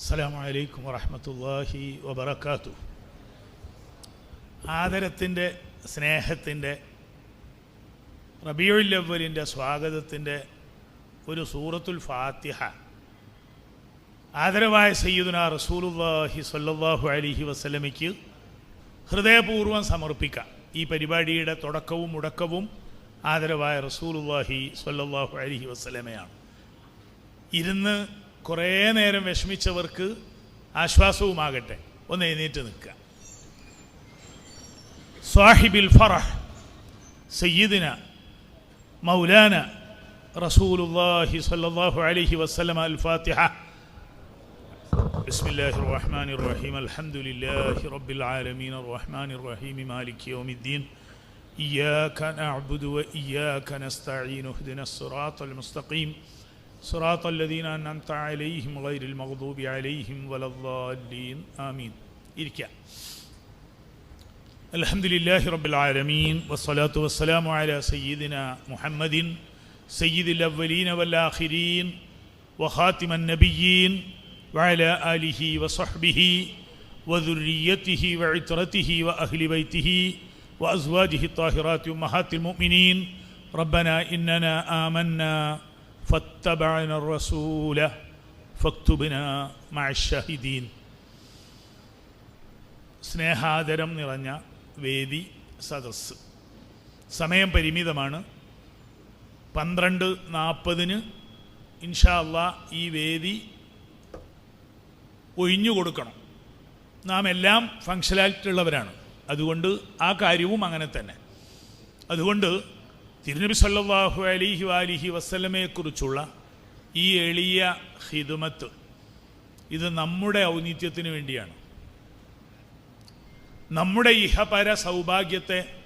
അസ്സലാമു അലൈക്കും വറഹമത്തല്ലാഹി വബർക്കാത്തു ആദരത്തിന്റെ സ്നേഹത്തിന്റെ റബീഉൽ അവലിന്റെ സ്വാഗതത്തിന്റെ ഒരു സൂറത്തുൽ ഫാത്തിഹ. ആദരവായ സയ്യിദുന റസൂലുല്ലാഹി സ്വല്ലല്ലാഹു അലൈഹി വസല്ലമയ്ക്ക് ഹൃദയപൂർവം സമർപ്പിക്കാം. ഈ പരിപാടിയുടെ തുടക്കവും മുടക്കവും ആദരവായ റസൂലുല്ലാഹി സ്വല്ലല്ലാഹു അലൈഹി വസല്ലമയാണ്. ഇരുന്ന് കുറേ നേരം വിഷമിച്ചവർക്ക് ആശ്വാസവുമാകട്ടെ ഒന്ന് എഴുന്നേറ്റ് നിൽക്കുക സാഹിബിൽ ഫറഹ് സയ്യിദിന മൗലാന റസൂലുല്ലാഹി സ്വല്ലല്ലാഹു അലൈഹി വസല്ലമ അൽ ഫാത്തിഹ بسم الله الرحمن الرحيم الحمد لله رب العالمين الرحمن الرحيم مالك يوم الدين إياك نعبد وإياك نستعين اهدنا الصراط المستقيم صراط الذين أنعمت عليهم غير المغضوب عليهم ولا الضالين. آمين. إركع الحمد لله رب العالمين والصلاة والسلام على سيدنا محمد سيد الأولين والآخرين وخاتم النبيين وعلى آله وصحبه وذريته وعترته وأهل بيته وأزواجه الطاهرات أمهات المؤمنين. ربنا إننا آمنا فاتبعنا الرسول فاكتبنا مع الشاهدين സ്നേഹാദരം നിറഞ്ഞ വേദി സദസ്സ് സമയം പരിമിതമാണ് പന്ത്രണ്ട് നാൽപ്പതിന് ഇൻഷാ അള്ളാ ഈ വേദി ഒഴിഞ്ഞു കൊടുക്കണം നാം എല്ലാം ഫങ്ഷനാലിറ്റിയുള്ളവരാണ് അതുകൊണ്ട് ആ കാര്യവും അങ്ങനെ തന്നെ അതുകൊണ്ട് തിരുനബി സല്ലല്ലാഹു അലിഹി വാലിഹി വസ്ലമയെക്കുറിച്ചുള്ള ഈ എളിയ ഹിദുമത്ത് ഇത് നമ്മുടെ ഔന്നിത്യത്തിന് വേണ്ടിയാണ്. നമ്മുടെ ഇഹപര സൗഭാഗ്യത്തെ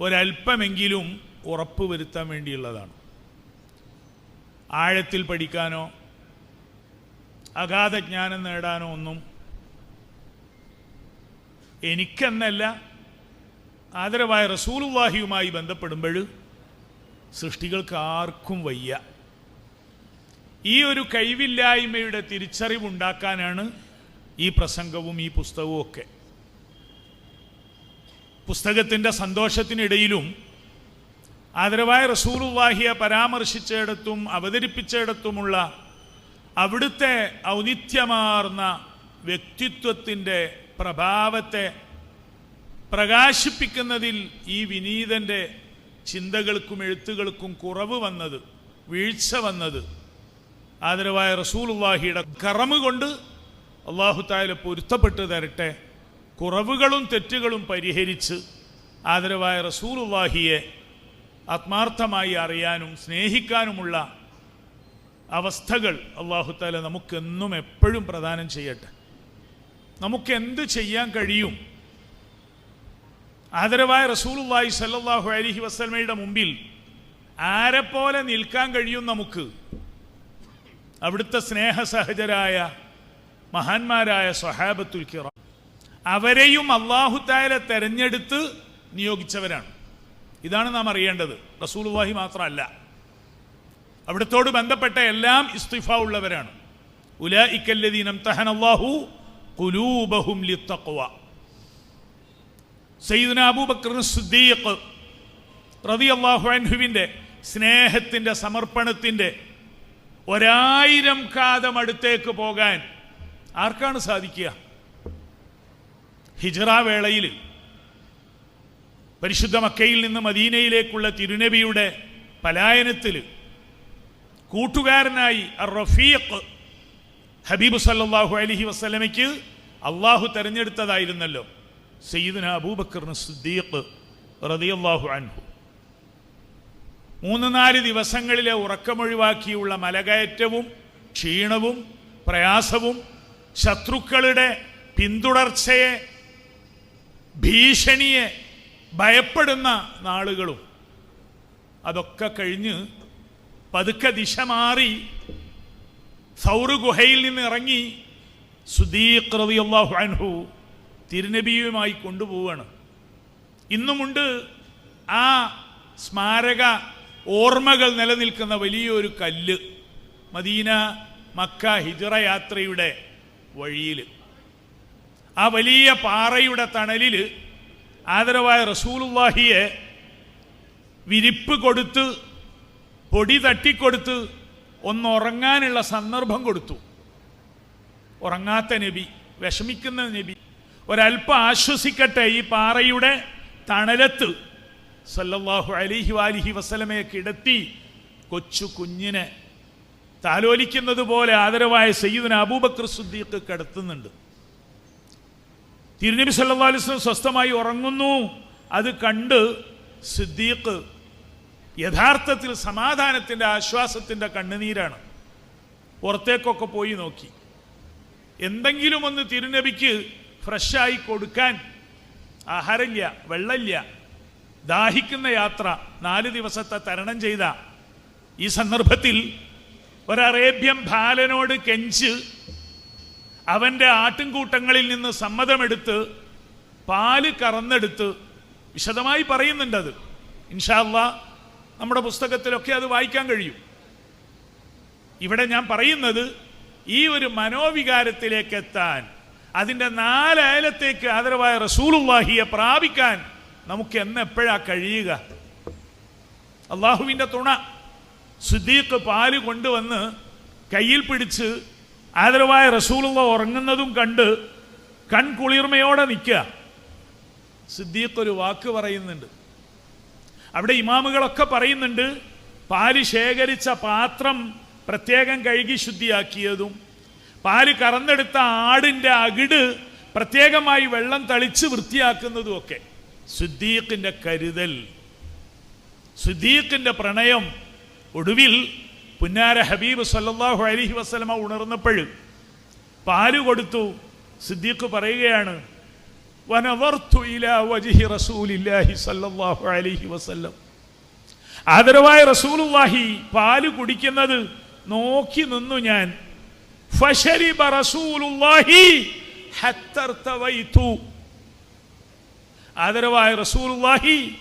ഒരല്പമെങ്കിലും ഉറപ്പുവരുത്താൻ വേണ്ടിയുള്ളതാണ്. ആഴത്തിൽ പഠിക്കാനോ അഗാധ ജ്ഞാനം നേടാനോ ഒന്നും എനിക്കെന്നല്ല ആദരവായ റസൂലുവാഹിയുമായി ബന്ധപ്പെടുമ്പോൾ സൃഷ്ടികൾക്ക് ആർക്കും വയ്യ. ഈ ഒരു കഴിവില്ലായ്മയുടെ തിരിച്ചറിവുണ്ടാക്കാനാണ് ഈ പ്രസംഗവും ഈ പുസ്തകവും ഒക്കെ. പുസ്തകത്തിന്റെ സന്തോഷത്തിനിടയിലും ആദരവായ റസൂലുവാഹിയെ പരാമർശിച്ചിടത്തും അവതരിപ്പിച്ചിടത്തുമുള്ള അവിടുത്തെ ഔന്നിത്യമാർന്ന വ്യക്തിത്വത്തിന്റെ പ്രഭാവത്തെ പ്രകാശിപ്പിക്കുന്നതിൽ ഈ വിനീതന്റെ ചിന്തകൾക്കും എഴുത്തുകൾക്കും കുറവ് വന്നത് വീഴ്ച വന്നത്. ആദരവായ റസൂലുള്ളാഹിയുടെ കറമ് കൊണ്ട് അള്ളാഹു തായാല പൊരുത്തപ്പെട്ട് തരട്ടെ കുറവുകളും തെറ്റുകളും പരിഹരിച്ച് ആദരവായ റസൂലുള്ളാഹിയെ ആത്മാർത്ഥമായി അറിയാനും സ്നേഹിക്കാനുമുള്ള അവസ്ഥകൾ അള്ളാഹു താല നമുക്കെന്നും എപ്പോഴും പ്രദാനം ചെയ്യട്ടെ. നമുക്ക് എന്ത് ചെയ്യാൻ കഴിയും? ആദരവായ റസൂലുള്ളാഹി സല്ലല്ലാഹു അലൈഹി വസല്ലമയുടെ മുമ്പിൽ ആരെപ്പോലെ നിൽക്കാൻ കഴിയും നമുക്ക്? അവിടുത്തെ സ്നേഹസഹജരായ മഹാന്മാരായ സ്വഹാബത്തുൽ കിറ. അവരെയും അള്ളാഹു താല തെരഞ്ഞെടുത്ത് നിയോഗിച്ചവരാണ്. ഇതാണ് നാം അറിയേണ്ടത്. റസൂലുള്ളാഹി മാത്രമല്ല. അവിടത്തോട് ബന്ധപ്പെട്ട എല്ലാം ഇസ്തിഫ ഉള്ളവരാണ്. ഉല ഇക്കല്ലദീനം തഹൻ അള്ളാഹു കുലൂബഹും ലിത്തഖ്വ. സയ്യിദുന അബൂബക്കർ സിദ്ദീഖ് റളിയല്ലാഹു അൻഹുവിന്റെ സ്നേഹത്തിന്റെ സമർപ്പണത്തിന്റെ ഒരായിരം കാതം അടുത്തേക്ക് പോകാൻ ആർക്കാണ് സാധിക്കുക? ഹിജറ വേളയിൽ പരിശുദ്ധ മക്കയിൽ നിന്ന് മദീനയിലേക്കുള്ള തിരുനബിയുടെ പലായനത്തിൽ കൂട്ടുകാരനായി റഫീഖ് ഹബീബ് സല്ലാഹു അലഹി വസ്ലമയ്ക്ക് അള്ളാഹു തെരഞ്ഞെടുത്തതായിരുന്നല്ലോ. സയ്യിദിന അബൂബക്കറിന് സിദ്ദീഖ് റതിയല്ലാഹു അൻഹു. മൂന്ന് നാല് ദിവസങ്ങളിലെ ഉറക്കമൊഴിവാക്കിയുള്ള മലകയറ്റവും ക്ഷീണവും പ്രയാസവും ശത്രുക്കളുടെ പിന്തുടർച്ചയെ ഭീഷണിയെ ഭയപ്പെടുന്ന നാളുകളും അതൊക്കെ കഴിഞ്ഞ് പതുക്കെ ദിശ മാറി സൗറുഗുഹയിൽ നിന്ന് ഇറങ്ങി സുദീഖ് റളിയല്ലാഹു അൻഹു തിരുനബിയുമായി കൊണ്ടുപോവുകയാണ് ഇന്നുമുണ്ട് ആ സ്മാരക ഓർമ്മകൾ നിലനിൽക്കുന്ന വലിയൊരു കല്ല് മദീന മക്ക ഹിജറ യാത്രയുടെ വഴിയിൽ ആ വലിയ പാറയുടെ തണലിൽ ആദരവായ റസൂലുള്ളാഹിയെ വിരിപ്പ് കൊടുത്ത് പൊടി തട്ടിക്കൊടുത്ത് ഒന്നുറങ്ങാനുള്ള സന്ദർഭം കൊടുത്തു. ഉറങ്ങാത്ത നബി വിഷമിക്കുന്ന നബി. ഒരല്പം ആശ്വസിക്കട്ടെ ഈ പാറയുടെ തണലത്ത്. സല്ലല്ലാഹു അലിഹി വാലിഹി വസലമയെ കിടത്തി കൊച്ചു കുഞ്ഞിനെ താലോലിക്കുന്നത് പോലെ ആദരവായ സയ്യിദിന് അബൂബക്കർ സുദ്ദീഖ് കിടത്തുന്നുണ്ട്. തിരുനബി സല്ലാ അലൈഹി വസല്ലം സ്വസ്ഥമായി ഉറങ്ങുന്നു. അത് കണ്ട് സിദ്ദീഖ് യഥാർത്ഥത്തിൽ സമാധാനത്തിന്റെ ആശ്വാസത്തിന്റെ കണ്ണുനീരാണ്. പുറത്തേക്കൊക്കെ പോയി നോക്കി. എന്തെങ്കിലും ഒന്ന് തിരുനബിക്ക് ഫ്രഷായി കൊടുക്കാൻ ആഹാരമില്ല വെള്ളമില്ല. ദാഹിക്കുന്ന യാത്ര നാല് ദിവസത്തെ തരണം ചെയ്ത ഈ സന്ദർഭത്തിൽ ഒരറേബ്യൻ ബാലനോട് കെഞ്ച് അവന്റെ ആട്ടിൻകൂട്ടങ്ങളിൽ നിന്ന് സമ്മതമെടുത്ത് പാൽ കറന്നെടുത്ത് വിശദമായി പറയുന്നുണ്ട് അത് ഇൻഷാല്ല നമ്മുടെ പുസ്തകത്തിലൊക്കെ അത് വായിക്കാൻ കഴിയും. ഇവിടെ ഞാൻ പറയുന്നത് ഈ ഒരു മനോവികാരത്തിലേക്ക് എത്താൻ അതിന്റെ നാലയലത്തേക്ക് ആദരവായ റസൂലുള്ളാഹിയെ പ്രാപിക്കാൻ നമുക്ക് എന്നെപ്പോഴാ കഴിയുക? അള്ളാഹുവിന്റെ തുണ സുദ്ദീഖ് പാൽ കൊണ്ടുവന്ന് കയ്യിൽ പിടിച്ച് ആദരവായ റസൂലുള്ള ഉറങ്ങുന്നതും കണ്ട് കൺകുളിർമയോടെ നിൽക്കുക. സിദ്ദീഖ് ഒരു വാക്ക് പറയുന്നുണ്ട്. അവിടെ ഇമാമുകളൊക്കെ പറയുന്നുണ്ട് പാൽ ശേഖരിച്ച പാത്രം പ്രത്യേകം കഴുകി ശുദ്ധിയാക്കിയതും പാൽ കറന്നെടുത്ത ആടിന്റെ അകിട് പ്രത്യേകമായി വെള്ളം തളിച്ച് വൃത്തിയാക്കുന്നതും ഒക്കെ സുദ്ദീഖിന്റെ കരുതൽ. സുദ്ദീഖിന്റെ പ്രണയം ഒടുവിൽ പുന്നാര ഹബീബ് സല്ലാഹു അലഹി വസ്ലമ ഉണർന്നപ്പോൾ പാൽ കൊടുത്തു. സിദ്ദീഖ് പറയുകയാണ് ഇലാ വജിഹി സല്ലല്ലാഹു അലൈഹി വസല്ലം. ആദരവായ റസൂലുള്ളാഹി പാൽ കുടിക്കുന്നത് നോക്കി നിന്നു ഞാൻ. ഫശരിബ റസൂലുള്ളാഹി ഹത്തർതവൈതു. ആദരവായ റസൂലുള്ളാഹി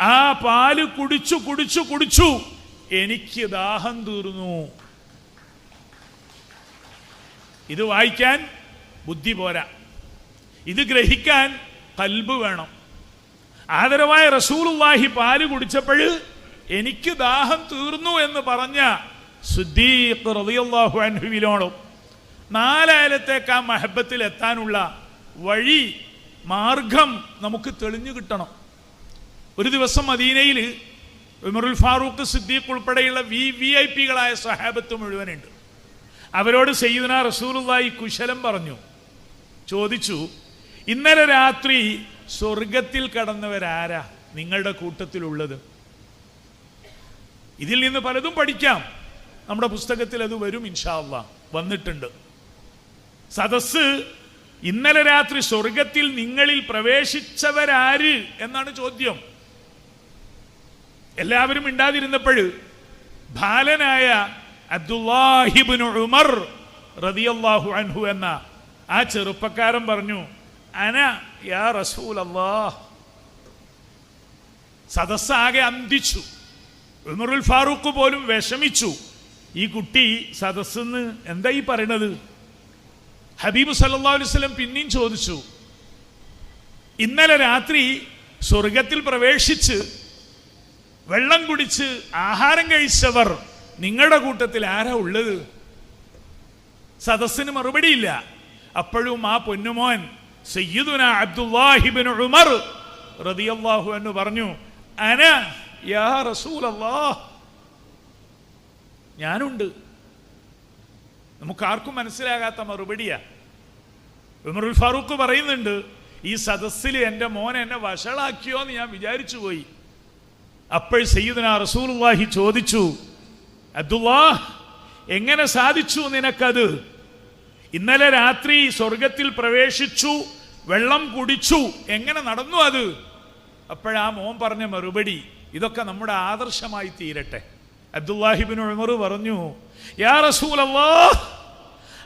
ആ പാൽ കുടിച്ചു കുടിച്ചു കുടിച്ചു. എനിക്ക് ദാഹം തീർന്നു. ഇത് വായിക്കാൻ ബുദ്ധി പോരാ. ഇത് ഗ്രഹിക്കാൻ കൽബ് വേണം. ആദരവായ റസൂലുള്ളാഹി പാൽ കുടിച്ചപ്പോൾ എനിക്ക് ദാഹം തീർന്നു എന്ന് പറഞ്ഞ സുദ്ദീഖ് റളിയല്ലാഹു അൻഹുവിനോടും നാലായാലത്തേക്ക് ആ മഹബത്തിൽ എത്താനുള്ള വഴി മാർഗം നമുക്ക് തെളിഞ്ഞു കിട്ടണം. ഒരു ദിവസം മദീനയിൽ ഉമറുൽ ഫാറൂഖ് സിദ്ദീഖ് ഉൾപ്പെടെയുള്ള വി വി ഐ പികളായ സഹാബത്ത് മുഴുവനുണ്ട്. അവരോട് സയ്യിദന റസൂലുള്ളാഹി കുശലം പറഞ്ഞു. ചോദിച്ചു ഇന്നലെ രാത്രി സ്വർഗത്തിൽ കടന്നവരാരാ നിങ്ങളുടെ കൂട്ടത്തിലുള്ളത്? ഇതിൽ നിന്ന് പലതും പഠിക്കാം. നമ്മുടെ പുസ്തകത്തിൽ അത് വരും ഇൻഷാല്ല വന്നിട്ടുണ്ട്. സദസ് ഇന്നലെ രാത്രി സ്വർഗത്തിൽ നിങ്ങളിൽ പ്രവേശിച്ചവരാര് എന്നാണ് ചോദ്യം. എല്ലാവരും ഇണ്ടാതിരുന്നപ്പോൾ ബാലനായ അബ്ദുല്ലാഹിബിന് ഉമർ റതിയല്ലാഹു അൻഹു എന്ന ആ ചെറുപ്പക്കാരൻ പറഞ്ഞു അന യാ റസൂൽ അല്ലാഹ് സദസ്സാകെ അന്തിച്ചു. ഉമറുൽ ഫാറൂഖ് പോലും വിഷമിച്ചു. ഈ കുട്ടി സദസ്സെന്ന് എന്താ ഈ പറയണത്? ഹബീബ് സല്ലാ പിന്നെയും ചോദിച്ചു ഇന്നലെ രാത്രി സ്വർഗത്തിൽ പ്രവേശിച്ച് വെള്ളം കുടിച്ച് ആഹാരം കഴിച്ചവർ നിങ്ങളുടെ കൂട്ടത്തിൽ ആരാ ഉള്ളത്? സദസ്സിന് മറുപടിയില്ല അപ്പോഴും ആ പൊന്നുമോൻ സയ്യിദുന അബ്ദുല്ലാഹിബിൻ ഉമർ റളിയല്ലാഹു എന്ന് പറഞ്ഞു അന യാ റസൂലല്ലാഹ് ഞാനുണ്ട്. നമുക്ക് ആർക്കും മനസ്സിലാകാത്ത മറുപടിയാ. ഉമറുൽ ഫാറൂഖ് പറയുന്നുണ്ട് ഈ സദസ്സിൽ എന്റെ മോൻ എന്നെ വഷളാക്കിയോ എന്ന് ഞാൻ വിചാരിച്ചു പോയി. അപ്പോൾ സയ്യിദുന റസൂലുള്ളാഹി ചോദിച്ചു അബ്ദുല്ലാ എങ്ങനെ സാധിച്ചു നിനക്കത്? ഇന്നലെ രാത്രി സ്വർഗത്തിൽ പ്രവേശിച്ചു വെള്ളം കുടിച്ചു എങ്ങനെ നടന്നു അത്? അപ്പോഴാ മോൻ പറഞ്ഞ മറുപടി ഇതൊക്കെ നമ്മുടെ ആദർശമായി തീരട്ടെ. അബ്ദുല്ലാഹിബിൻ ഉമർ പറഞ്ഞു യാ റസൂൽ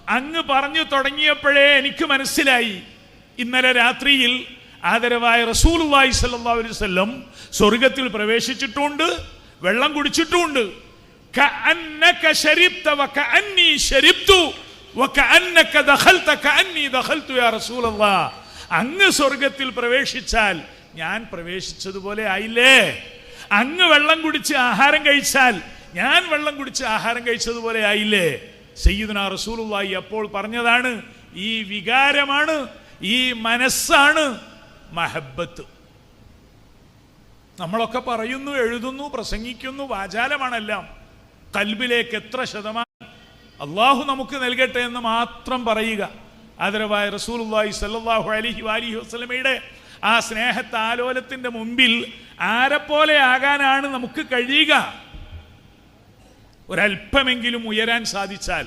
അങ്ങ് പറഞ്ഞു തുടങ്ങിയപ്പോഴേ എനിക്ക് മനസ്സിലായി. ഇന്നലെ രാത്രിയിൽ ആദരവായ റസൂലുല്ലായി സല്ലാ വല്ലം സ്വർഗത്തിൽ പ്രവേശിച്ചിട്ടുണ്ട് വെള്ളം കുടിച്ചിട്ടുണ്ട്. അങ്ങ് സ്വർഗത്തിൽ പ്രവേശിച്ചാൽ ഞാൻ പ്രവേശിച്ചതുപോലെ ആയില്ലേ? അങ്ങ് വെള്ളം കുടിച്ച് ആഹാരം കഴിച്ചാൽ ഞാൻ വെള്ളം കുടിച്ച് ആഹാരം കഴിച്ചതുപോലെ ആയില്ലേ? സയ്യിദുന റസൂലുള്ളാഹി അപ്പോൾ പറഞ്ഞതാണ് ഈ വികാരമാണ് ഈ മനസ്സാണ് മഹബത്ത് നമ്മളൊക്കെ പറയുന്നു എഴുതുന്നു പ്രസംഗിക്കുന്നു വാചാലമാണെല്ലാം കൽബിലേക്ക് എത്ര ശതമാനം അള്ളാഹു നമുക്ക് നൽകട്ടെ എന്ന് മാത്രം പറയുക. ആദരവായ റസൂലുള്ളാഹി സല്ലല്ലാഹു അലൈഹി വാലിഹി വസല്ലമയുടെ ആ സ്നേഹത്താലോലത്തിന്റെ മുമ്പിൽ ആരെപ്പോലെ ആകാനാണ് നമുക്ക് കഴിയുക. ഒരല്പമെങ്കിലും ഉയരാൻ സാധിച്ചാൽ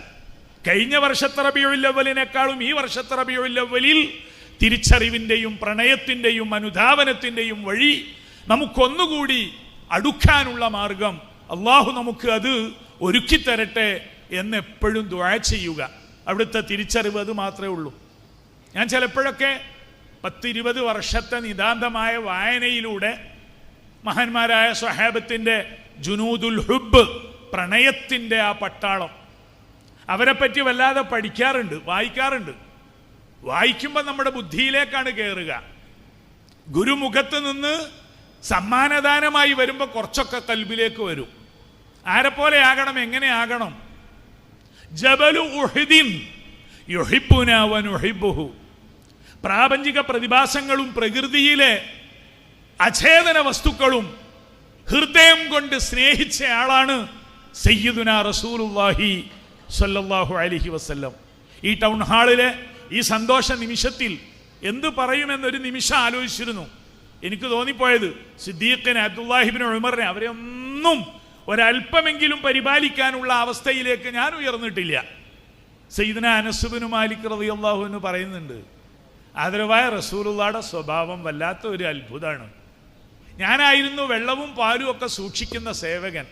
കഴിഞ്ഞ വർഷത്തെ റബിയുല്ലവലിനേക്കാളും ഈ വർഷത്തെ റബിയുല്ലവലിൽ തിരിച്ചറിവിന്റെയും പ്രണയത്തിന്റെയും അനുധാവനത്തിന്റെയും വഴി നമുക്കൊന്നുകൂടി അടുക്കാനുള്ള മാർഗം അള്ളാഹു നമുക്ക് അത് ഒരുക്കിത്തരട്ടെ എന്നെപ്പോഴും ദ്വാ ചെയ്യുക. അവിടുത്തെ തിരിച്ചറിവ് അത് മാത്രമേ ഉള്ളൂ. ഞാൻ ചിലപ്പോഴൊക്കെ പത്തിരുപത് വർഷത്തെ നിതാന്തമായ വായനയിലൂടെ മഹാന്മാരായ സ്വഹാബത്തിന്റെ ജുനൂദുൽ ഹുബ് പ്രണയത്തിന്റെ ആ പട്ടാളം. അവരെപ്പറ്റി പറ്റി വല്ലാതെ പഠിക്കാറുണ്ട് വായിക്കാറുണ്ട്. വായിക്കുമ്പോൾ നമ്മുടെ ബുദ്ധിയിലേക്കാണ് കയറുക ഗുരുമുഖത്ത് നിന്ന് സമ്മാനദാനമായി വരുമ്പോൾ കുറച്ചൊക്കെ കൽബിലേക്ക് വരും. ആരെപ്പോലെ ആകണം എങ്ങനെ ജബലു ഉഹിദിൻ പ്രാപഞ്ചിക പ്രതിഭാസങ്ങളും പ്രകൃതിയിലെ അഛേദന വസ്തുക്കളും ഹൃദയം കൊണ്ട് സ്നേഹിച്ച ആളാണ് സയ്യിദുന റസൂലുല്ലാഹി സല്ലല്ലാഹു അലൈഹി വസല്ലം. ഈ ടൗൺ ഹാളിലെ ഈ സന്തോഷ നിമിഷത്തിൽ എന്ത് പറയുമെന്നൊരു നിമിഷം ആലോചിച്ചിരുന്നു. എനിക്ക് തോന്നിപ്പോയത് സിദ്ദീഖിനെ അബ്ദുല്ലാഹിബിന് ഉമറിനെ അവരെ ഒന്നും ഒരല്പമെങ്കിലും പരിപാലിക്കാനുള്ള അവസ്ഥയിലേക്ക് ഞാൻ ഉയർന്നിട്ടില്ല. സയ്യിദിന അനസുബിന് മാലിക് റളിയല്ലാഹു എന്ന് പറയുന്നുണ്ട് ആദരവായ റസൂലുള്ളാടെ സ്വഭാവം വല്ലാത്ത ഒരു അത്ഭുതമാണ്. ഞാനായിരുന്നു വെള്ളവും പാലും ഒക്കെ സൂക്ഷിക്കുന്ന സേവകൻ.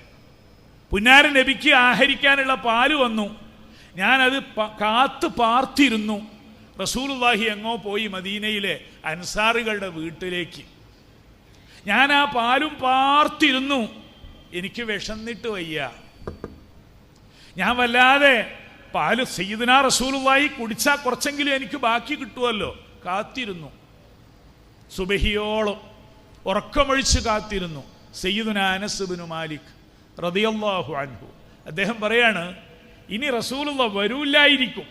പുന്നാര നബിക്ക് ആഹരിക്കാനുള്ള പാൽ വന്നു. ഞാനത് കാത്തു പാർത്തിരുന്നു. റസൂലുള്ളാഹി എങ്ങോ പോയി മദീനയിലെ അൻസാറുകളുടെ വീട്ടിലേക്ക്. ഞാൻ ആ പാലും പാർത്തിരുന്നു. എനിക്ക് വിഷന്നിട്ട് വയ്യ. ഞാൻ വല്ലാതെ പാൽ സയ്യിദ്ന റസൂലുള്ളാഹി കുടിച്ചാൽ കുറച്ചെങ്കിലും എനിക്ക് ബാക്കി കിട്ടുമല്ലോ കാത്തിരുന്നു. സുബഹിയോളം ഉറക്കമൊഴിച്ച് കാത്തിരുന്നു. സയ്യിദുന അനസ് ബിനു മാലിക്. റളിയല്ലാഹു അൻഹു. അദ്ദേഹം പറയാണ് ഇനി റസൂലുള്ള വരൂല്ലായിരിക്കും.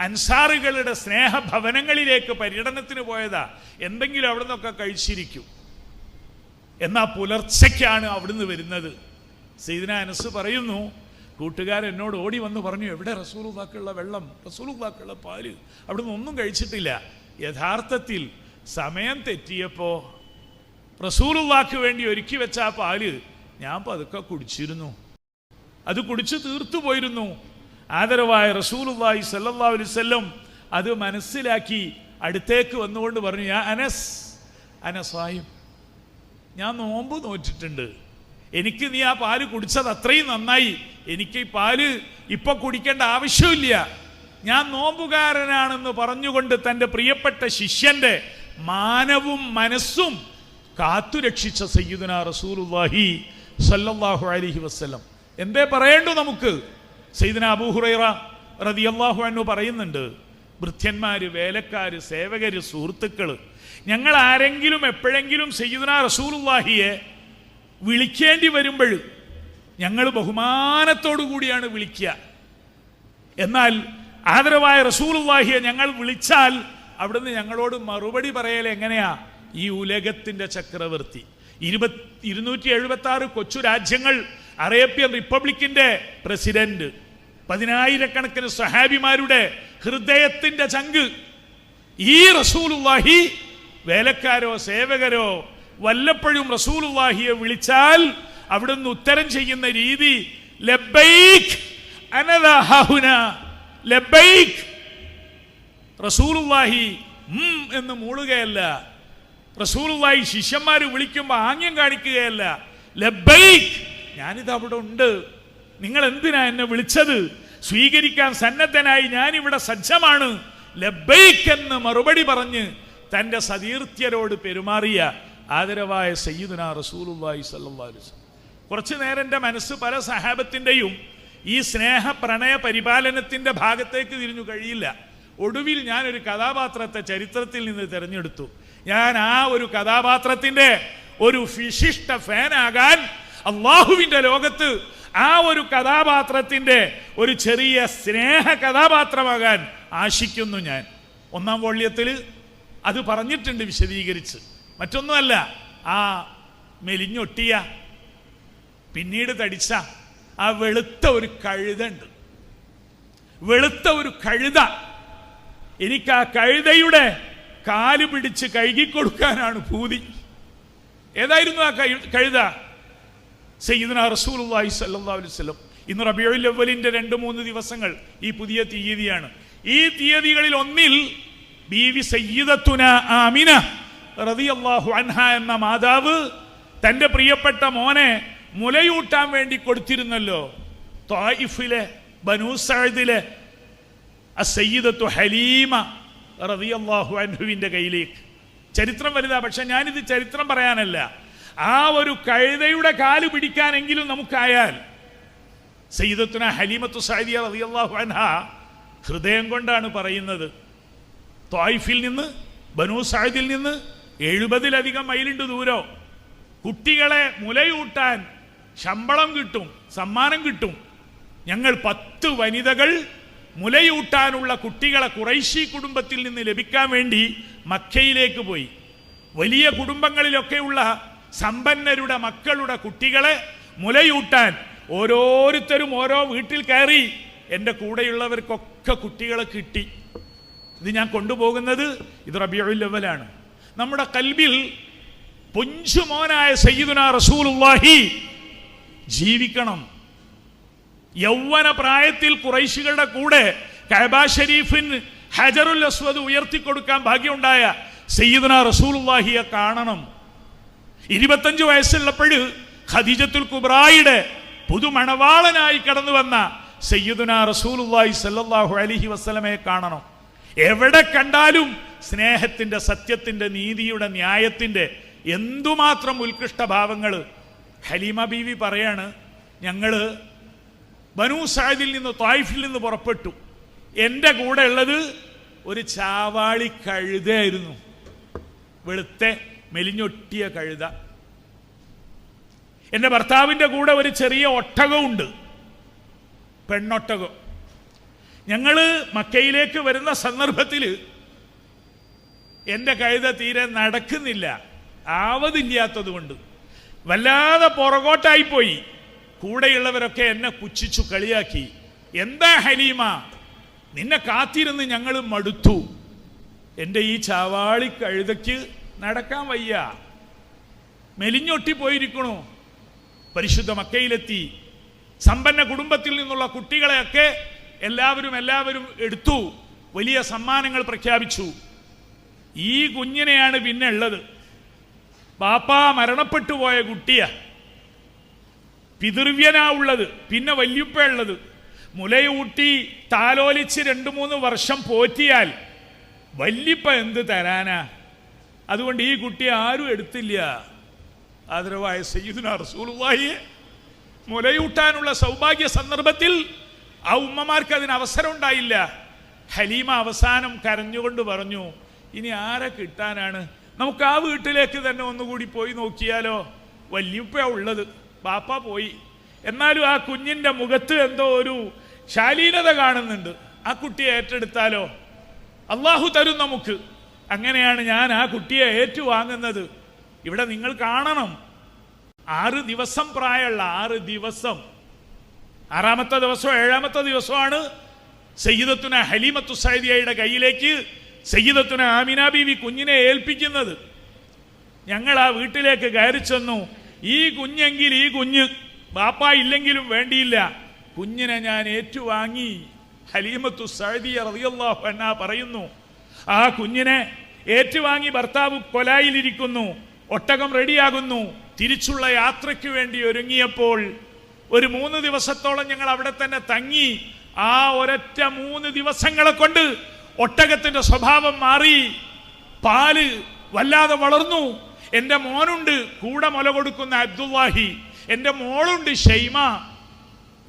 അൻസാറുകളുടെ സ്നേഹഭവനങ്ങളിലേക്ക് പര്യടനത്തിന് പോയതാ. എന്തെങ്കിലും അവിടെ നിന്നൊക്കെ കഴിച്ചിരിക്കും. എന്നാ പുലർച്ചയ്ക്കാണ് അവിടുന്ന് വരുന്നത്. സീദന അനസ് പറയുന്നു കൂട്ടുകാർ എന്നോട് ഓടി വന്ന് പറഞ്ഞു എവിടെ റസൂലുള്ളാക്കുള്ള വെള്ളം? റസൂലുള്ളാക്കുള്ള പാൽ. അവിടുന്ന് ഒന്നും കഴിച്ചിട്ടില്ല. യഥാർത്ഥത്തിൽ സമയം തെറ്റിയപ്പോൾ റസൂലുള്ളാക്ക് വേണ്ടി ഒരുക്കി വെച്ച ആ പാൽ ഞാൻ പതുക്കെ കുടിച്ചിരുന്നു. അത് കുടിച്ച് തീർത്തു പോയിരുന്നു. ആദരവായ റസൂലുള്ളാഹി സല്ലല്ലാഹു അലൈഹി വസല്ലം അത് മനസ്സിലാക്കി അടുത്തേക്ക് വന്നുകൊണ്ട് പറഞ്ഞു ഞാൻ അനസ് അനസായും ഞാൻ നോമ്പ് നോറ്റിട്ടുണ്ട്. എനിക്ക് നീ ആ പാൽ കുടിച്ചത് അത്രയും നന്നായി. എനിക്ക് ഈ പാൽ ഇപ്പൊ കുടിക്കേണ്ട ആവശ്യമില്ല. ഞാൻ നോമ്പുകാരനാണെന്ന് പറഞ്ഞുകൊണ്ട് തന്റെ പ്രിയപ്പെട്ട ശിഷ്യന്റെ മാനവും മനസ്സും കാത്തുരക്ഷിച്ച സയ്യിദുന റസൂലുള്ളാഹി സല്ലല്ലാഹു അലൈഹി വസ്ലം എന്തേ പറയേണ്ടു നമുക്ക്? സൈദിന അബൂഹുറൈറ അള്ളാഹു അൻഹു പറയുന്നുണ്ട് വൃദ്ധന്മാർ വേലക്കാർ സേവകർ സുഹൃത്തുക്കൾ ഞങ്ങൾ ആരെങ്കിലും എപ്പോഴെങ്കിലും സയ്യിദന റസൂലുള്ളാഹിയെ വിളിക്കേണ്ടി വരുമ്പോൾ ഞങ്ങൾ ബഹുമാനത്തോടു കൂടിയാണ് വിളിക്കുക. എന്നാൽ ആദരവായ റസൂലുള്ളാഹിയെ ഞങ്ങൾ വിളിച്ചാൽ അവിടുന്ന് ഞങ്ങളോട് മറുപടി പറയൽ എങ്ങനെയാ? ഈ ഉലകത്തിന്റെ ചക്രവർത്തി. ഇരുപത് ഇരുന്നൂറ്റി എഴുപത്തി ആറ് കൊച്ചു രാജ്യങ്ങൾ അറേബ്യൻ റിപ്പബ്ലിക്കിന്റെ പ്രസിഡന്റ് പതിനായിരക്കണക്കിന് സഹാബിമാരുടെ ഹൃദയത്തിന്റെ ചങ്ക്. ഈ റസൂലുള്ളാഹി വേലക്കാരോ സേവകരോ വല്ലപ്പോഴും റസൂലുള്ളാഹിയെ വിളിച്ചാൽ അവിടുന്ന് ഉത്തരം ചെയ്യുന്ന രീതി ലബൈക് അനദാ ഹഹുന ലബ്ബൈക്. റസൂലുള്ളാഹി എന്ന് മൂളുകയല്ല. റസൂലുള്ളാഹി ശിഷ്യന്മാർ വിളിക്കുമ്പോൾ ആംഗ്യം കാണിക്കുകയല്ല. ലബൈക്ക് ഞാനിത് അവിടെ ഉണ്ട്. നിങ്ങൾ എന്തിനാ എന്നെ വിളിച്ചത്? സ്വീകരിക്കാൻ സന്നദ്ധനായി ഞാനിവിടെ സജ്ജമാണ്. ലബൈക്ക് എന്ന് മറുപടി പറഞ്ഞ് തന്റെ സതീർത്ഥ്യരോട് പെരുമാറിയ ആദരവായ സയ്യിദുന റസൂലുള്ളാഹി സ്വല്ലല്ലാഹു അലൈഹി വസല്ലം. കുറച്ചു നേരം എന്റെ മനസ്സ് പല സഹാബത്തിന്റെയും ഈ സ്നേഹ പ്രണയ പരിപാലനത്തിന്റെ ഭാഗത്തേക്ക് തിരിഞ്ഞു കഴിയില്ല. ഒടുവിൽ ഞാനൊരു കഥാപാത്രത്തെ ചരിത്രത്തിൽ നിന്ന് തിരഞ്ഞെടുത്തു. ഞാൻ ആ ഒരു കഥാപാത്രത്തിന്റെ ഒരു വിശിഷ്ട ഫാനാകാൻ അള്ളാഹുവിന്റെ ലോകത്ത് ആ ഒരു കഥാപാത്രത്തിന്റെ ഒരു ചെറിയ സ്നേഹ കഥാപാത്രമാകാൻ ആശിക്കുന്നു ഞാൻ. ഒന്നാം വോള്യത്തിൽ അത് പറഞ്ഞിട്ടുണ്ട് വിശദീകരിച്ച്. മറ്റൊന്നുമല്ല ആ മെലിഞ്ഞൊട്ടിയ പിന്നീട് തടിച്ച ആ വെളുത്ത ഒരു കഴുതുണ്ട് വെളുത്ത ഒരു കഴുത. എനിക്ക് ആ കഴുതയുടെ കാൽ പിടിച്ച് കഴുകിക്കൊടുക്കാനാണ് ഭൂതി ഏതായിരുന്നു ആ കഴു- കഴുത? സയ്യിദുന സ്വല്ലല്ലാഹു അലൈഹി വസല്ലം. ഇന്ന് അവലിന്റെ രണ്ട് മൂന്ന് ദിവസങ്ങൾ ഈ പുതിയ തീയതിയാണ്. ഈ തീയതികളിൽ ഒന്നിൽ ബീവി സയ്യിദത്തുന ആമിന റളിയല്ലാഹു അൻഹ എന്ന മാതാവ് തന്റെ പ്രിയപ്പെട്ട മോനെ മുലയൂട്ടാൻ വേണ്ടി കൊടുത്തിരുന്നല്ലോ. തായിഫിലെ ബനൂ സഅദിലെ സയ്യിദത്തു ഹലീമ റളിയല്ലാഹു അൻഹുവിന്റെ കയ്യിലേക്ക്. ചരിത്രം വലുതാ പക്ഷെ ഞാനിത് ചരിത്രം പറയാനല്ല. ആ ഒരു കഴുതയുടെ കാൽ പിടിക്കാനെങ്കിലും നമുക്കായാൽ സയ്യിദത്തുന ഹലീമത്തു സഅദിയ റളിയല്ലാഹു അൻഹ ഹൃദയം കൊണ്ടാണ് പറയുന്നത്. ത്വായിഫിൽ നിന്ന് ബനു സാഹിദിൽ നിന്ന് എഴുപതിലധികം മൈലുണ്ട് ദൂരം. കുട്ടികളെ മുലയൂട്ടാൻ ശമ്പളം കിട്ടും സമ്മാനം കിട്ടും. ഞങ്ങൾ പത്ത് വനിതകൾ മുലയൂട്ടാനുള്ള കുട്ടികളെ കുറൈശി കുടുംബത്തിൽ നിന്ന് ലഭിക്കാൻ വേണ്ടി മക്കയിലേക്ക് പോയി. വലിയ കുടുംബങ്ങളിലൊക്കെയുള്ള സമ്പന്നരുടെ മക്കളുടെ കുട്ടികളെ മുലയൂട്ടാൻ ഓരോരുത്തരും ഓരോ വീട്ടിൽ കയറി എന്റെ കൂടെയുള്ളവർക്കൊക്കെ കുട്ടികളെ കിട്ടി. ഇത് ഞാൻ കൊണ്ടുപോകുന്നത് ഇത് റബിയുല്ലവലാണ് നമ്മുടെ കൽബിൽ പൊഞ്ചുമോനായ സയ്യിദുന റസൂലുള്ളാഹി ജീവിക്കണം. യൗവന പ്രായത്തിൽ കുറൈശികളുടെ കൂടെ കഅബ ഷരീഫിൻ ഹജറുൽ അസ്വദ് ഉയർത്തിക്കൊടുക്കാൻ ഭാഗ്യമുണ്ടായ സയ്യിദന റസൂലുള്ളാഹിയെ കാണണം. ഇരുപത്തഞ്ച് വയസ്സുള്ളപ്പോഴ് ഖദീജത്തുൽ കുബ്രായുടെ പുതുമണവാളനായി കടന്നു വന്ന സയ്യിദുന റസൂലുള്ളാഹി സല്ലല്ലാഹു അലൈഹി വസല്ലമയെ കാണണം. എവിടെ കണ്ടാലും സ്നേഹത്തിന്റെ സത്യത്തിന്റെ നീതിയുടെ ന്യായത്തിന്റെ എന്തുമാത്രം ഉത്കൃഷ്ട ഭാവങ്ങൾ. ഹലീമ ബീവി പറയാണ് ഞങ്ങൾ ബനൂ സാദിൽ നിന്ന് തായിഫിൽ നിന്ന് പുറപ്പെട്ടു. എന്റെ കൂടെ ഉള്ളത് ഒരു ചാവാളി കഴുതയായിരുന്നു. വെളുത്തെ മെലിഞ്ഞൊട്ടിയ കഴുത. എന്റെ ഭർത്താവിന്റെ കൂടെ ഒരു ചെറിയ ഒട്ടകമുണ്ട്. പെണ്ണൊട്ടകം. ഞങ്ങൾ മക്കയിലേക്ക് വരുന്ന സന്ദർഭത്തിൽ എന്റെ കഴുത തീരെ നടക്കുന്നില്ല. ആവതില്ലാത്തത് കൊണ്ട് വല്ലാതെ പുറകോട്ടായിപ്പോയി. കൂടെയുള്ളവരൊക്കെ എന്നെ പുച്ഛിച്ചു കളിയാക്കി. എന്താ ഹലീമ നിന്നെ കാത്തിരുന്ന് ഞങ്ങൾ മടുത്തു. എന്റെ ഈ ചാവാളി കഴുതയ്ക്ക് നടക്കാൻ വയ്യ. മെലിഞ്ഞൊട്ടി പോയിരിക്കണു. പരിശുദ്ധ മക്കയിലെത്തി. സമ്പന്ന കുടുംബത്തിൽ നിന്നുള്ള കുട്ടികളെയൊക്കെ എല്ലാവരും എല്ലാവരും എടുത്തു. വലിയ സമ്മാനങ്ങൾ പ്രഖ്യാപിച്ചു. ഈ കുഞ്ഞിനെയാണ് പിന്നെ ഉള്ളത് ബാപ്പ മരണപ്പെട്ടു പോയ കുട്ടിയാ. പിതൃവ്യനാ ഉള്ളത് പിന്നെ വല്യുപ്പ ഉള്ളത് മുലയൂട്ടി താലോലിച്ച് രണ്ട് മൂന്ന് വർഷം പോറ്റിയാൽ വല്യപ്പ എന്ത് തരാനാ? അതുകൊണ്ട് ഈ കുട്ടി ആരും എടുത്തില്ല. ആദരവായ സയ്യിദുന റസൂലുള്ളാഹിയെ മുലയൂട്ടാനുള്ള സൗഭാഗ്യ സന്ദർഭത്തിൽ ആ ഉമ്മമാർക്ക് അതിന് അവസരം ഉണ്ടായില്ല. ഹലീമ അവസാനം കരഞ്ഞുകൊണ്ട് പറഞ്ഞു ഇനി ആരെ കിട്ടാനാണ്? നമുക്ക് ആ വീട്ടിലേക്ക് തന്നെ ഒന്നുകൂടി പോയി നോക്കിയാലോ? വല്യുപ്പ ഉള്ളത്. ബാപ്പ പോയി. എന്നാലും ആ കുഞ്ഞിന്റെ മുഖത്ത് എന്തോ ഒരു ശാലീനത കാണുന്നുണ്ട്. ആ കുട്ടിയെ ഏറ്റെടുത്താലോ? അള്ളാഹു തരും നമുക്ക്. അങ്ങനെയാണ് ഞാൻ ആ കുട്ടിയെ ഏറ്റുവാങ്ങുന്നത്. ഇവിടെ നിങ്ങൾ കാണണം. ആറ് ദിവസം പ്രായമുള്ള ആറ് ദിവസം. ആറാമത്തെ ദിവസം ഏഴാമത്തെ ദിവസമാണ് സയ്യിദത്തുന ഹലീമത്തു സൈദിയയുടെ കയ്യിലേക്ക് സയ്യിദത്തുന ആമിന ബീവി കുഞ്ഞിനെ ഏൽപ്പിക്കുന്നത്. ഞങ്ങൾ ആ വീട്ടിലേക്ക് കയറി ചെന്നു. ഈ കുഞ്ഞെങ്കിൽ ഈ കുഞ്ഞ്. ബാപ്പ ഇല്ലെങ്കിലും വേണ്ടിയില്ല. കുഞ്ഞിനെ ഞാൻ ഏറ്റുവാങ്ങി. ഹലീമത്തു സഅദിയ റതിയല്ലാഹു എന്നാ പറയുന്നു ആ കുഞ്ഞിനെ ഏറ്റുവാങ്ങി ഭർത്താവ് കൊലായിലിരിക്കുന്നു ഒട്ടകം റെഡിയാകുന്നു. തിരിച്ചുള്ള യാത്രയ്ക്ക് വേണ്ടി ഒരുങ്ങിയപ്പോൾ ഒരു മൂന്ന് ദിവസത്തോളം ഞങ്ങൾ അവിടെ തന്നെ തങ്ങി. ആ ഒരൊറ്റ മൂന്ന് ദിവസങ്ങളെ കൊണ്ട് ഒട്ടകത്തിന്റെ സ്വഭാവം മാറി. പാൽ വല്ലാതെ വളർന്നു. എന്റെ മോനുണ്ട് കൂടെ മുല കൊടുക്കുന്ന അബ്ദുല്ലാഹി. എന്റെ മോളുണ്ട് ഷൈമ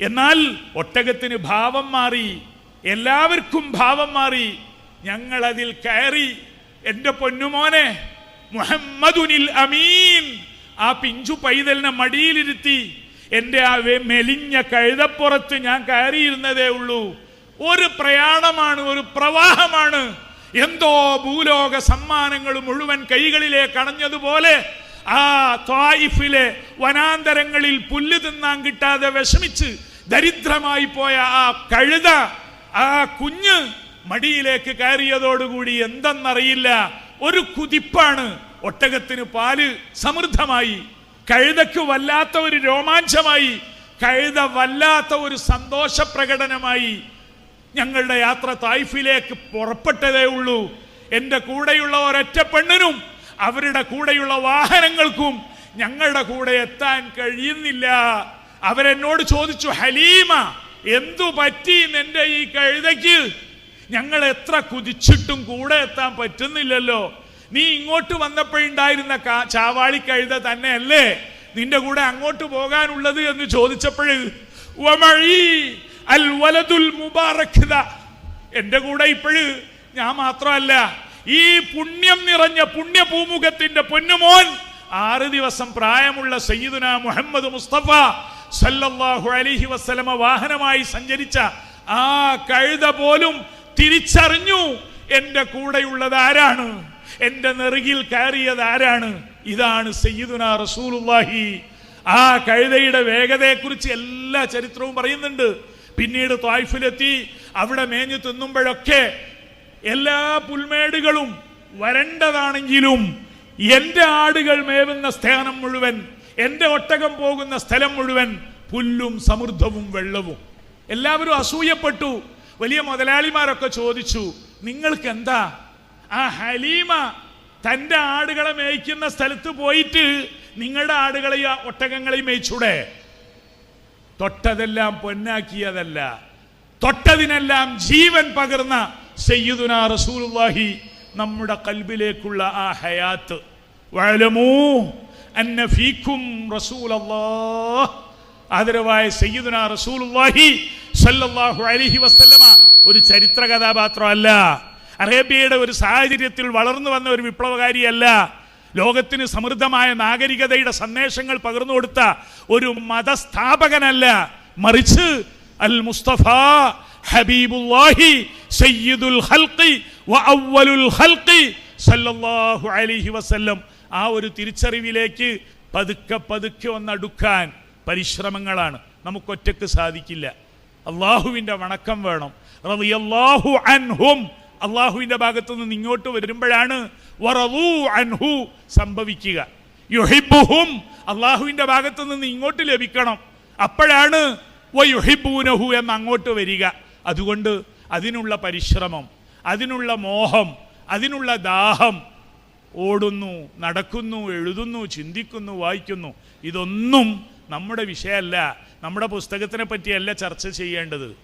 എന്നാൽ ഒട്ടകത്തിന് ഭാവം മാറി എല്ലാവർക്കും ഭാവം മാറി. ഞങ്ങൾ അതിൽ കയറി എന്റെ പൊന്നുമോനെ മുഹമ്മദുനിൽ അമീൻ. ആ പിഞ്ചു പൈതലിനെ മടിയിലിരുത്തി എന്റെ ആ മെലിഞ്ഞ കഴുതപ്പുറത്ത് ഞാൻ കയറിയിരുന്നതേ ഉള്ളൂ. ഒരു പ്രയാണമാണ് ഒരു പ്രവാഹമാണ്. എന്തോ ഭൂലോക സമ്മാനങ്ങൾ മുഴുവൻ കൈകളിലേക്ക് അണഞ്ഞതുപോലെ ആ ത്വായിഫിലെ വനാന്തരങ്ങളിൽ പുല്ല് തിന്നാൻ കിട്ടാതെ വിഷമിച്ച് ദരിദ്രമായി പോയ ആ കഴുത ആ കുഞ്ഞ് മടിയിലേക്ക് കയറിയതോടുകൂടി എന്തെന്നറിയില്ല. ഒരു കുതിപ്പാണ് ഒട്ടകത്തിന് പാൽ സമൃദ്ധമായി. കഴുതയ്ക്ക് വല്ലാത്ത ഒരു രോമാഞ്ചമായി. കഴുത വല്ലാത്ത ഒരു സന്തോഷ പ്രകടനമായി ഞങ്ങളുടെ യാത്ര തായ്ഫിലേക്ക് പുറപ്പെട്ടതേ ഉള്ളൂ. എന്റെ കൂടെയുള്ള ഒരൊറ്റ പെണ്ണിനും അവരുടെ കൂടെയുള്ള വാഹനങ്ങൾക്കും ഞങ്ങളുടെ കൂടെ എത്താൻ കഴിയുന്നില്ല. അവരെന്നോട് ചോദിച്ചു ഹലീമ എന്തു പറ്റി നിന്റെ ഈ കഴുതയ്ക്ക്? ഞങ്ങൾ എത്ര കുതിച്ചിട്ടും കൂടെ എത്താൻ പറ്റുന്നില്ലല്ലോ. നീ ഇങ്ങോട്ട് വന്നപ്പോഴുണ്ടായിരുന്ന ചാവാളി കഴുത തന്നെയല്ലേ? നിന്റെ കൂടെ അങ്ങോട്ട് പോകാനുള്ളത്? എന്ന് ചോദിച്ചപ്പോഴ് അൽ വലതുൽ മുബാറക് ദാ. എന്റെ കൂടെ ഇപ്പോഴ് ഞാൻ മാത്രമല്ല ഈ പുണ്യം നിറഞ്ഞ പുണ്യഭൂമുഖത്തിന്റെ പൊന്നുമോൻ ആറ് ദിവസം പ്രായമുള്ള സയ്യിദുന മുഹമ്മദ് മുസ്തഫ സല്ലല്ലാഹു അലൈഹി വസല്ലമ വാഹനമായി സഞ്ചരിച്ച ആ കഴുത പോലും തിരിച്ചറിഞ്ഞു എന്റെ കൂടെയുള്ളത് ആരാണ്? എന്റെ നെറുകിൽ കയറിയത് ആരാണ്? ഇതാണ് സയ്യിദുന റസൂലുള്ളാഹി. ആ കഴുതയുടെ വേഗതയെക്കുറിച്ച് എല്ലാ ചരിത്രവും പറയുന്നുണ്ട്. പിന്നീട് ത്വായ്ഫിലെത്തി അവിടെ മേഞ്ഞു തിന്നുമ്പോഴൊക്കെ എല്ലാ പുൽമേടുകളും വരണ്ടതാണെങ്കിലും എന്റെ ആടുകൾ മേവുന്ന സ്ഥാനം മുഴുവൻ എന്റെ ഒട്ടകം പോകുന്ന സ്ഥലം മുഴുവൻ പുല്ലും സമൃദ്ധവും വെള്ളവും. എല്ലാവരും അസൂയപ്പെട്ടു. വലിയ മുതലാളിമാരൊക്കെ ചോദിച്ചു നിങ്ങൾക്ക് എന്താ ആ ഹലീമ തന്റെ ആടുകളെ മേയ്ക്കുന്ന സ്ഥലത്ത് പോയിട്ട് നിങ്ങളുടെ ആടുകളെയും ഒട്ടകങ്ങളെയും മേയിച്ചൂടെ? തൊട്ടതെല്ലാം പൊന്നാക്കിയതല്ല. തൊട്ടതിനെല്ലാം ജീവൻ പകർന്ന സയ്യിദുന റസൂലുള്ളാഹി നമ്മുടെ കൽബിലേക്കുള്ള ആ ഹയാത്ത്. വഅലമൂ അന്ന ഫീക്കും ആദരവായ സയ്യിദുന റസൂലുള്ളാഹി സല്ലല്ലാഹു അലൈഹി വസല്ലമ ഒരു ചരിത്ര കഥാപാത്രമല്ല. അറേബ്യയുടെ ഒരു സാഹചര്യത്തിൽ വളർന്നു വന്ന ഒരു വിപ്ലവകാരിയല്ല. ലോകത്തിന് സമൃദ്ധമായ നാഗരികതയുടെ സന്ദേശങ്ങൾ പകർന്നു കൊടുത്ത ഒരു മതസ്ഥാപകനല്ല മറിച്ച് അൽ മുസ്തഫ ഹബീബുല്ലാഹി സയ്യിദുൽ ഖൽഖി വ അവ്വലുൽ സല്ലല്ലാഹു അലൈഹി വസല്ലം. ആ ഒരു തിരിച്ചറിവിലേക്ക് പതുക്കെ പതുക്കെ ഒന്നടുക്കാൻ പരിശ്രമങ്ങളാണ്. നമുക്കൊറ്റക്ക് സാധിക്കില്ല. അള്ളാഹുവിന്റെ വണക്കം വേണം. റളിയല്ലാഹു അൻഹും. അള്ളാഹുവിന്റെ ഭാഗത്തു നിന്ന് ഇങ്ങോട്ട് വരുമ്പോഴാണ് അൻഹു സംഭവിക്കുക. യുഹിബുഹും അള്ളാഹുവിന്റെ ഭാഗത്തു നിന്ന് ഇങ്ങോട്ട് ലഭിക്കണം. അപ്പോഴാണ് യുഹിബൂനഹു എന്ന് അങ്ങോട്ട് വരിക. അതുകൊണ്ട് അതിനുള്ള പരിശ്രമം അതിനുള്ള മോഹം അതിനുള്ള ദാഹം ഓടുന്നു നടക്കുന്നു എഴുതുന്നു ചിന്തിക്കുന്നു വായിക്കുന്നു. ഇതൊന്നും നമ്മുടെ വിഷയമല്ല. നമ്മുടെ പുസ്തകത്തിനെ പറ്റിയല്ല ചർച്ച ചെയ്യേണ്ടത്.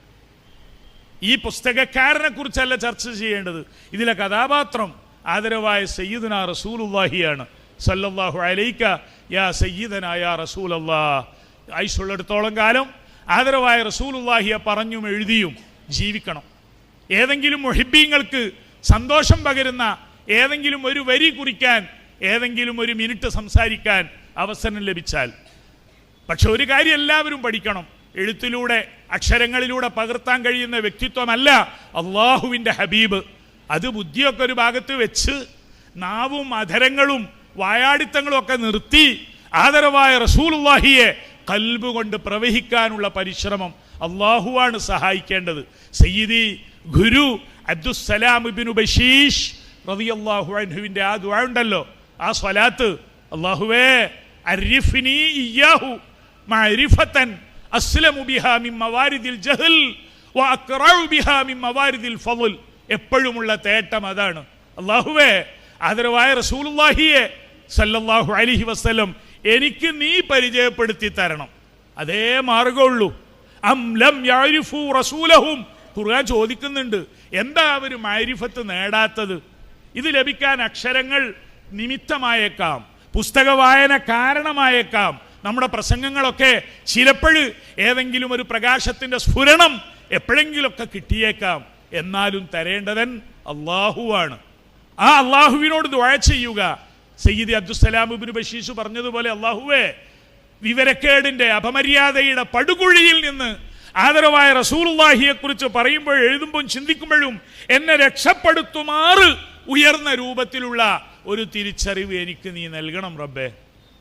ഈ പുസ്തകക്കാരനെ കുറിച്ചല്ല ചർച്ച ചെയ്യേണ്ടത്. ഇതിലെ കഥാപാത്രം ആദരവായ സയ്യിദന റസൂലുല്ലാഹിയാണ് സല്ലല്ലാഹു അലൈക്ക യാ സയ്യിദന യാ റസൂലല്ലാ ആയുസുള്ളിടത്തോളം കാലം ആദരവായ റസൂലുല്ലാഹിയെ പറഞ്ഞും എഴുതിയും ജീവിക്കണം. ഏതെങ്കിലും മുഹിബീങ്ങൾക്ക് സന്തോഷം പകരുന്ന ഏതെങ്കിലും ഒരു വരി കുറിക്കാൻ ഏതെങ്കിലും ഒരു മിനിറ്റ് സംസാരിക്കാൻ അവസരം ലഭിച്ചാൽ. പക്ഷെ ഒരു കാര്യം എല്ലാവരും പഠിക്കണം. എഴുത്തിലൂടെ അക്ഷരങ്ങളിലൂടെ പകർത്താൻ കഴിയുന്ന വ്യക്തിത്വമല്ല അള്ളാഹുവിന്റെ ഹബീബ്. അത് ബുദ്ധിയൊക്കെ ഒരു ഭാഗത്ത് വെച്ച് നാവും അധരങ്ങളും വായാടിത്തങ്ങളും ഒക്കെ നിർത്തി ആദരവായ റസൂലുള്ളാഹിയെ കൽബ് കൊണ്ട് പ്രവഹിക്കാനുള്ള പരിശ്രമം അള്ളാഹുവാണ് സഹായിക്കേണ്ടത്. സയ്യിദി ഗുരു അബ്ദുസലാം ഇബ്നു ബഷീഷ് റളിയല്ലാഹു അൻഹുവിന്റെ ആ ദുആ ഉണ്ടല്ലോ. ആ സ്വലാത്ത് അള്ളാഹുവേ അരിഫിനി ഇയ്യാഹു മഅരിഫത്തൻ അസ്ലമു ബിഹാ മിൻ മവാരിദിൽ ജഹൽ വഅക്റഉ ബിഹാ മിൻ മവാരിദിൽ ഫളൽ എപ്പോഴുമുള്ള തേട്ടം അതാണ്. അള്ളാഹുവേ ആദരവായ റസൂലുള്ളാഹിയെ സല്ലല്ലാഹു അലിഹി വസല്ലം എനിക്ക് നീ പരിചയപ്പെടുത്തി തരണം. അതേ മാർഗമുള്ളൂ. അം ലം യഅരിഫു റസൂലഹും. ഖുർആൻ ചോദിക്കുന്നുണ്ട് എന്താ അവർ മാരിഫത്ത് നേടാത്തത്? ഇത് ലഭിക്കാൻ അക്ഷരങ്ങൾ നിമിത്തമായേക്കാം പുസ്തക വായന കാരണമായേക്കാം. നമ്മുടെ പ്രസംഗങ്ങളൊക്കെ ചിലപ്പോൾ ഏതെങ്കിലും ഒരു പ്രകാശത്തിന്റെ സ്ഫുരണം എപ്പോഴെങ്കിലുമൊക്കെ കിട്ടിയേക്കാം. എന്നാലും തരേണ്ടവൻ അള്ളാഹുവാണ് ആ അള്ളാഹുവിനോട് ദ്വാഴ ചെയ്യുക. സയ്യിദ് അബ്ദുസലാം ഇബ്നു ബഷീഷ് പറഞ്ഞതുപോലെ അള്ളാഹുവേ വിവരക്കേടിന്റെ അപമര്യാദയുടെ പടുകുഴിയിൽ നിന്ന് ആദരവായ റസൂലുള്ളാഹിയെ കുറിച്ച് പറയുമ്പോൾ എഴുതുമ്പോൾ ചിന്തിക്കുമ്പോഴും എന്നെ രക്ഷപ്പെടുത്തുമാറ് ഉയർന്ന രൂപത്തിലുള്ള ഒരു തിരിച്ചറിവ് എനിക്ക് നീ നൽകണം റബ്ബേ.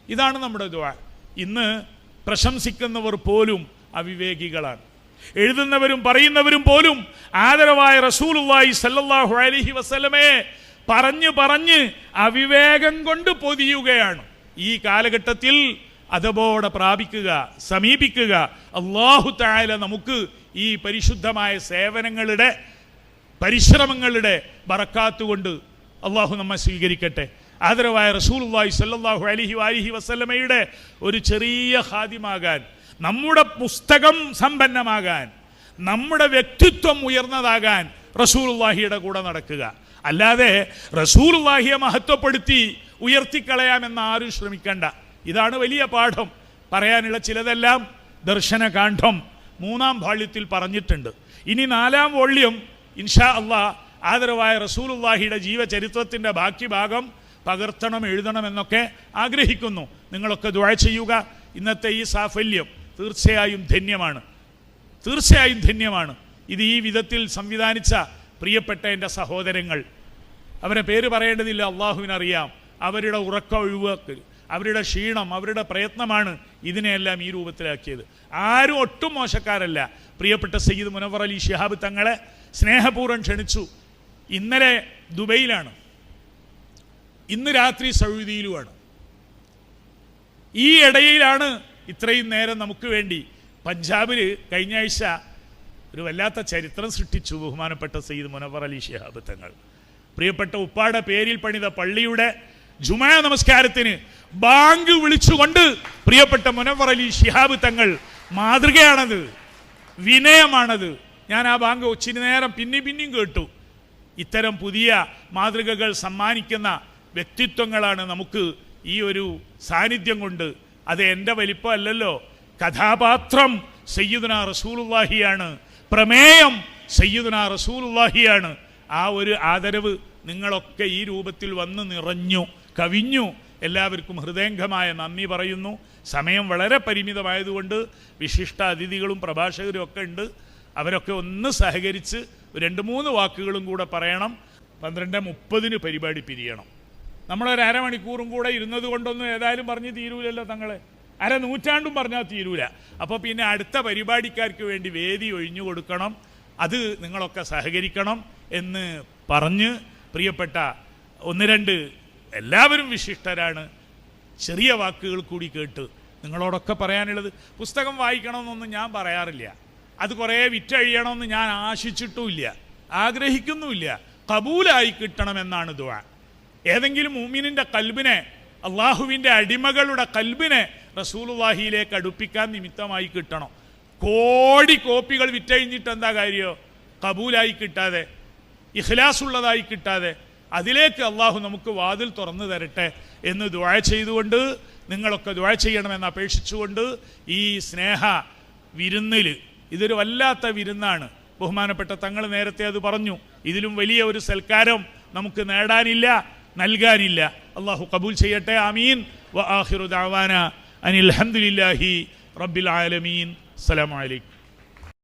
ഇതാണ് നമ്മുടെ ദ്വാ ഇന്ന് പ്രശംസിക്കുന്നവർ പോലും അവിവേകികളാണ്. എഴുതുന്നവരും പറയുന്നവരും പോലും ആദരവായ റസൂലുള്ളാഹി സല്ലല്ലാഹു അലൈഹി വസല്ലമയെ പറഞ്ഞു പറഞ്ഞ് അവിവേകം കൊണ്ട് പൊതിയുകയാണ്. ഈ കാലഘട്ടത്തിൽ അതബോടെ പ്രാപിക്കുക സമീപിക്കുക. അള്ളാഹു തായാല നമുക്ക് ഈ പരിശുദ്ധമായ സേവനങ്ങളുടെ പരിശ്രമങ്ങളുടെ ബറക്കാത്തുകൊണ്ട് അള്ളാഹു നമ്മെ സ്വീകരിക്കട്ടെ. ആദരവായ റസൂൽ റസൂലുള്ളാഹി സല്ലാഹു അലൈഹി വാലിഹി വസ്ലമയുടെ ഒരു ചെറിയ ഹാദ്യമാകാൻ നമ്മുടെ പുസ്തകം സമ്പന്നമാകാൻ നമ്മുടെ വ്യക്തിത്വം ഉയർന്നതാകാൻ റസൂലുള്ളാഹിയുടെ കൂടെ നടക്കുക. അല്ലാതെ റസൂലുള്ളാഹിയെ മഹത്വപ്പെടുത്തി ഉയർത്തിക്കളയാമെന്ന് ആരും ശ്രമിക്കണ്ട. ഇതാണ് വലിയ പാഠം. പറയാനുള്ള ചിലതെല്ലാം ദർശനകാന്ഠം മൂന്നാം ഭാള്യത്തിൽ പറഞ്ഞിട്ടുണ്ട്. ഇനി നാലാം വോള്യം ഇൻഷാ അള്ളാ ആദരവായ റസൂലുള്ളാഹിയുടെ ജീവചരിത്രത്തിന്റെ ബാക്കി ഭാഗം പകർത്തണം എഴുതണം എന്നൊക്കെ ആഗ്രഹിക്കുന്നു. നിങ്ങളൊക്കെ ദുഴ ചെയ്യുക. ഇന്നത്തെ ഈ സാഫല്യം തീർച്ചയായും ധന്യമാണ്. തീർച്ചയായും ധന്യമാണ്. ഇത് ഈ വിധത്തിൽ സംവിധാനിച്ച പ്രിയപ്പെട്ട എന്റെ സഹോദരങ്ങൾ. അവരെ പേര് പറയേണ്ടതില്ല അള്ളാഹുവിനറിയാം. അവരുടെ ഉറക്ക ഒഴിവാക്കൽ അവരുടെ ക്ഷീണം അവരുടെ പ്രയത്നമാണ് ഇതിനെയെല്ലാം ഈ രൂപത്തിലാക്കിയത്. ആരും ഒട്ടും മോശക്കാരല്ല. പ്രിയപ്പെട്ട സയ്യിദ് മുനവർ അലി ഷിഹാബ് തങ്ങളെ സ്നേഹപൂർവം ക്ഷണിച്ചു. ഇന്നലെ ദുബൈയിലാണ്. ഇന്ന് രാത്രി സൗദിയിലുമാണ്. ഈ ഇടയിലാണ് ഇത്രയും നേരം നമുക്ക് വേണ്ടി പഞ്ചാബിൽ കഴിഞ്ഞ ആഴ്ച ഒരു വല്ലാത്ത ചരിത്രം സൃഷ്ടിച്ചു ബഹുമാനപ്പെട്ട സയ്യിദ് മുനവർ അലി ഷിഹാബ് തങ്ങൾ. പ്രിയപ്പെട്ട ഉപ്പാട പേരിൽ പണിത പള്ളിയുടെ ജുമാ നമസ്കാരത്തിന് ബാങ്ക് വിളിച്ചുകൊണ്ട് പ്രിയപ്പെട്ട മുനവർ അലി ഷിഹാബ് തങ്ങൾ മാതൃകയാണത് വിനയമാണത്. ഞാൻ ആ ബാങ്ക് ഒച്ചിരി നേരം പിന്നെയും പിന്നെയും കേട്ടു. ഇത്തരം പുതിയ മാതൃകകൾ സമ്മാനിക്കുന്ന വ്യക്തിത്വങ്ങളാണ് നമുക്ക് ഈ ഒരു സാന്നിധ്യം കൊണ്ട് അത് എന്റെ വലിപ്പമല്ലല്ലോ. കഥാപാത്രം സയ്യിദുന റസൂലുള്ളാഹിയാണ്. പ്രമേയം സയ്യിദുന റസൂലുള്ളാഹിയാണ്. ആ ഒരു ആദരവ് നിങ്ങളൊക്കെ ഈ രൂപത്തിൽ വന്ന് നിറഞ്ഞു കവിഞ്ഞു. എല്ലാവർക്കും ഹൃദയംഗമായ നന്ദി പറയുന്നു. സമയം വളരെ പരിമിതമായതുകൊണ്ട് വിശിഷ്ട അതിഥികളും പ്രഭാഷകരും ഒക്കെ ഉണ്ട്. അവരൊക്കെ ഒന്ന് സഹകരിച്ച് രണ്ട് മൂന്ന് വാക്കുകളും കൂടെ പറയണം. പന്ത്രണ്ട് മുപ്പതിന് പരിപാടി പിരിയണം. നമ്മളൊരു അരമണിക്കൂറും കൂടെ ഇരുന്നത് കൊണ്ടൊന്നും ഏതായാലും പറഞ്ഞ് തീരൂലല്ലോ തങ്ങളെ. അര നൂറ്റാണ്ടും പറഞ്ഞാൽ തീരൂല. അപ്പോൾ പിന്നെ അടുത്ത പരിപാടിക്കാർക്ക് വേണ്ടി വേദി ഒഴിഞ്ഞു കൊടുക്കണം. അത് നിങ്ങളൊക്കെ സഹകരിക്കണം എന്ന് പറഞ്ഞ് പ്രിയപ്പെട്ട ഒന്ന് രണ്ട് എല്ലാവരും വിശിഷ്ടരാണ്. ചെറിയ വാക്കുകൾ കൂടി കേട്ട് നിങ്ങളോടൊക്കെ പറയാനുള്ളത്. പുസ്തകം വായിക്കണമെന്നൊന്നും ഞാൻ പറയാറില്ല. അത് കുറേ വിറ്റഴിയണമെന്ന് ഞാൻ ആശിച്ചിട്ടുമില്ല. ആഗ്രഹിക്കുന്നുമില്ല. കബൂലായി കിട്ടണമെന്നാണ് ദുആ. ഏതെങ്കിലും മൂമിനിന്റെ കൽബിനെ അള്ളാഹുവിന്റെ അടിമകളുടെ കൽബിനെ റസൂലുള്ളാഹിയിലേക്ക് അടുപ്പിക്കാൻ നിമിത്തമായി കിട്ടണം. കോടി കോപ്പികൾ വിറ്റഴിഞ്ഞിട്ട് എന്താ കാര്യമോ കബൂലായി കിട്ടാതെ ഇഖ്ലാസ് ഉള്ളതായി കിട്ടാതെ അതിലേക്ക് അള്ളാഹു നമുക്ക് വാതിൽ തുറന്നു തരട്ടെ എന്ന് ദുഴ ചെയ്തുകൊണ്ട് നിങ്ങളൊക്കെ ദുഴ ചെയ്യണമെന്ന് അപേക്ഷിച്ചുകൊണ്ട് ഈ സ്നേഹ വിരുന്നിൽ ഇതൊരു വല്ലാത്ത വിരുന്നാണ്. ബഹുമാനപ്പെട്ട തങ്ങൾ നേരത്തെ അത് പറഞ്ഞു. ഇതിലും വലിയ ഒരു സൽക്കാരം നമുക്ക് നേടാനില്ല. നൽകാനില്ല. അള്ളാഹു കബൂൽ ചെയ്യട്ടെ. ആമീൻ. വ ആഖിറു ദാവാന അനിൽ ഹംദുലില്ലാഹി റബ്ബിൽ ആലമീൻ. അസ്സലാമു അലൈക്കും.